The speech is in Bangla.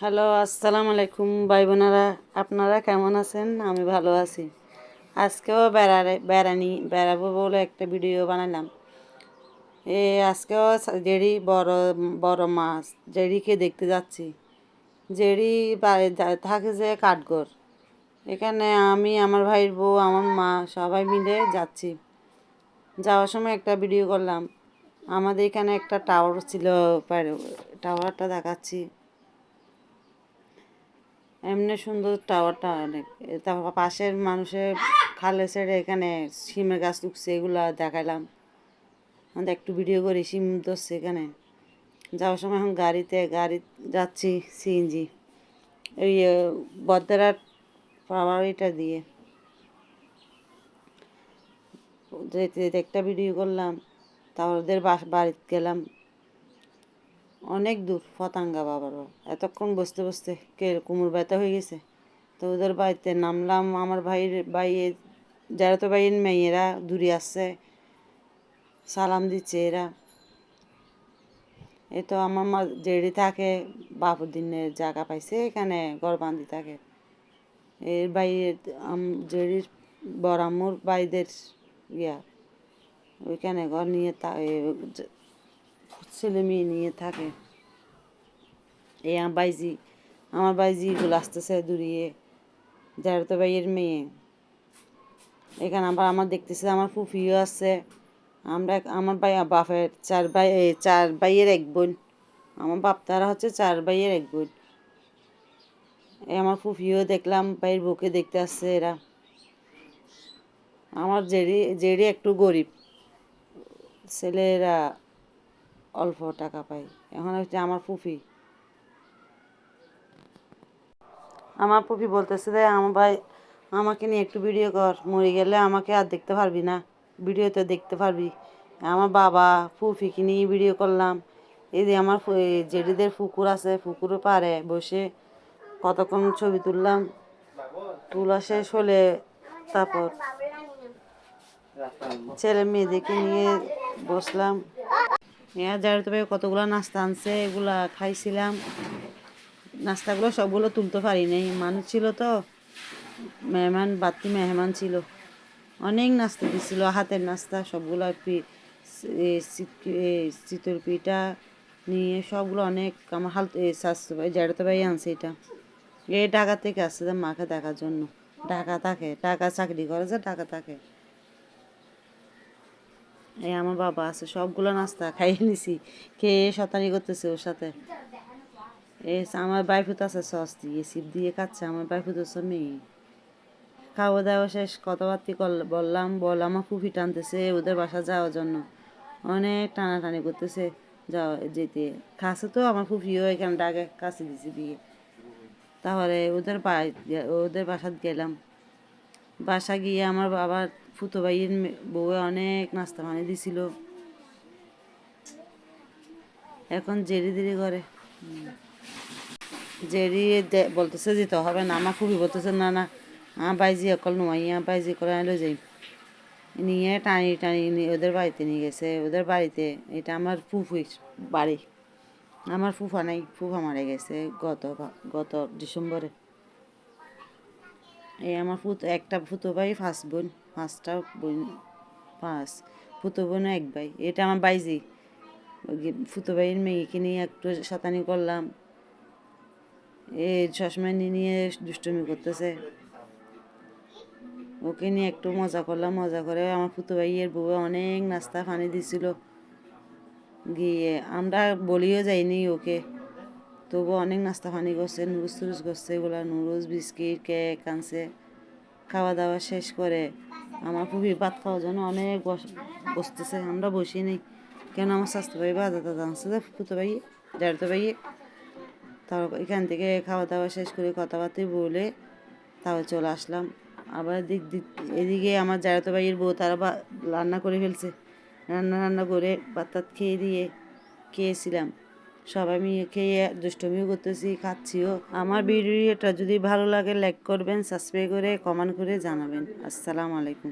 হ্যালো, আসসালামু আলাইকুম ভাই বোনেরা আপনারা কেমন আছেন? আমি ভালো আছি। আজকেও বেড়ারে, বেড়ানি, বেড়াবো বলে একটা ভিডিও বানালাম। এ, আজকেও জেড়ি বড় বড় মাছ, জেড়িকে দেখতে যাচ্ছি। জেড়ি থাকে যে কাঠগড়। এখানে আমি, আমার ভাইয়ের বউ, আমার মা, সবাই মিলে যাচ্ছি। যাওয়ার সময় একটা ভিডিও করলাম। আমাদের এখানে একটা টাওয়ার ছিল টাওয়ারটা দেখাচ্ছি। এমনি সুন্দর টাওয়ারটা অনেক। তারপর পাশের মানুষের খালে ছেড়ে এখানে সিমের গাছ উঠছে এগুলো দেখাইলাম। একটু ভিডিও করি সিম ধরছে এখানে। যাওয়ার সময় এখন গাড়িতে, গাড়ি যাচ্ছি সিএনজি ওই বদ্রার পাওয়ার এটা দিয়ে। যেতে যেতে একটা ভিডিও করলাম, তারপর ওদের বাড়িতে গেলাম। অনেক দূর, পতাঙ্গা বাবারও। এতক্ষণ বসতে বসতে কে কোমর ব্যথা হয়ে গেছে? তো ওদের বাড়িতে নামলাম, আমার ভাইয়ের ভাইয়ের যারা তো ভাইয়ের মেয়েরা দূরে আসছে, সালাম দিচ্ছে এরা। এ তো আমার মা জেড়ি থাকে বাপুদ্দিনের জায়গা পাইছে এখানে, ঘর বান্ধি থাকে। এর বাইরের জেড়ির বরাম্মুর বাইদের ইয়া, ওইখানে ঘর নিয়ে তা ছেলে মেয়ে নিয়ে থাকে। এই আমার বাইজি আমার বাইজিগুলো আসতেছে দূরিয়ে যার তো ভাইয়ের মেয়ে। এখানে আবার আমার দেখতেছে, আমার ফুফিও আছে। আমরা আমার ভাই বাপের চার ভাই চার ভাইয়ের এক বোন। আমার বাপ তারা হচ্ছে চার ভাইয়ের এক বোন। এই আমার ফুফিও দেখলাম, ভাইয়ের বুকে দেখতে আসছে এরা। আমার জেরি জেরি একটু গরিব। ছেলেরা অল্প টাকা পাই। এখন হচ্ছে আমার ফুফি। আমার ফুফি বলতেছে যে আমার ভাই আমাকে নিয়ে একটু ভিডিও কর। মরে গেলে আমাকে আর দেখতে পারবি না। ভিডিওতে দেখতে পারবি। আমার বাবা ফুফিকে নিয়ে ভিডিও করলাম। এই যে আমার জেডিদের পুকুর আছে পুকুরে পারে বসে কতক্ষণ ছবি তুললাম। তোলা শেষ হলে তারপর ছেলে মেয়েদেরকে নিয়ে বসলাম। হ্যাঁ যার তবে কতগুলো নাস্তা আনছে, এগুলা খাইছিলাম। নাস্তাগুলো সবগুলো তুলতে পারি নাই। মানুষ ছিল তো, মেহমান, বাড়তি মেহমান ছিল। অনেক নাস্তা দিছিল, হাতের নাস্তা, সবগুলো চিতর পিঠা নিয়ে সবগুলো অনেক আমার হাল স্বাস্থ্য ভাই, জ্যাঠাতো ভাই আনছে এটা। এ, ঢাকা থেকে আসছে মাকে দেখার জন্য। ঢাকা থাকে, ঢাকা চাকরি করে যে ঢাকা থাকে। এই আমার বাবা আছে, সবগুলো নাস্তা খাইয়ে নিছি। খেয়ে শতানি করতেছে ওর সাথে? এই আমার বাইফুত আছে, সস দিয়ে, সিপ দিয়ে খাচ্ছে, আমার বাইফুত হচ্ছে মেয়ে। খাওয়া দাওয়া শেষ, কথাবার্তি বললাম, বল, আমার ফুফি টানতেছে ওদের বাসা যাওয়ার জন্য। অনেক টানাটানি করতেছে যাওয়া যেতে। খাসে তো আমার ফুফিও এখানে ডাকে, কাছে দিছে বিয়ে তাহলে ওদের বাড়ি, ওদের বাসাত গেলাম। বাসা গিয়ে আমার বাবার ফুতো ভাইয়ের বউয়ে অনেক নাস্তা পানি দিছিল। এখন জেরি দেরি করে জেরি বলতেছে যেতে হবে না আমার খুবই বলতেছে না না আমার বাইজি অকল নোয়াইয়া বাইজি করে আনলো যাই নিয়ে টানি টানি নিয়ে ওদের বাড়িতে নিয়ে গেছে। ওদের বাড়িতে এটা আমার ফুফু বাড়ি। আমার ফুফা নাই ফুফা মারা গেছে গত গত ডিসেম্বরে। এই আমার ফুত, একটা ফুতো ভাই ফার্স্ট বোন, পাঁচটা বোন, পাঁচ। ফুতো বোন এক ভাই। এটা আমার বাইজি। ফুতো ভাইয়ের মেয়েকে নিয়ে একটু শতানি করলাম। এ চশমা নিয়ে নিয়ে দুষ্টুমি করতেছে। ওকে নিয়ে একটু মজা করলাম, মজা করে আমার ফুতো ভাইয়ের বউ অনেক নাস্তা, পানি দিছিল। গিয়ে আমরা বলিও যাইনি ওকে। তবু অনেক নাস্তা পানি করছে নুরুস টুরুস করছে, এগুলো নুরুস বিস্কিট, কেক আনছে। খাওয়া দাওয়া শেষ করে আমার খুবই ভাত খাওয়ার জন্য অনেক বস- বসতেছে, আমরা বসি নেই। কেন আমার স্বাস্থ্য ভাই বাধা দাদা যে ফুতো ভাই, জারতো ভাই। তারপর এখান থেকে খাওয়া দাওয়া শেষ করে কথাবার্তা বলে তাও চলে আসলাম। আবার দিক দিক, এদিকে আমার জারাতো ভাইয়ের বউ তারা বা- রান্না করে ফেলছে। রান্না রান্না করে ভাত খেয়ে দিয়ে খেয়েছিলাম। সবাই মিলে খেয়ে দুষ্টমিও করতেছি, খাচ্ছিও। আমার ভিডিওটা যদি ভালো লাগে লাইক করবেন সাবস্ক্রাইব করে কমেন্ট করে জানাবেন। আসসালামু আলাইকুম।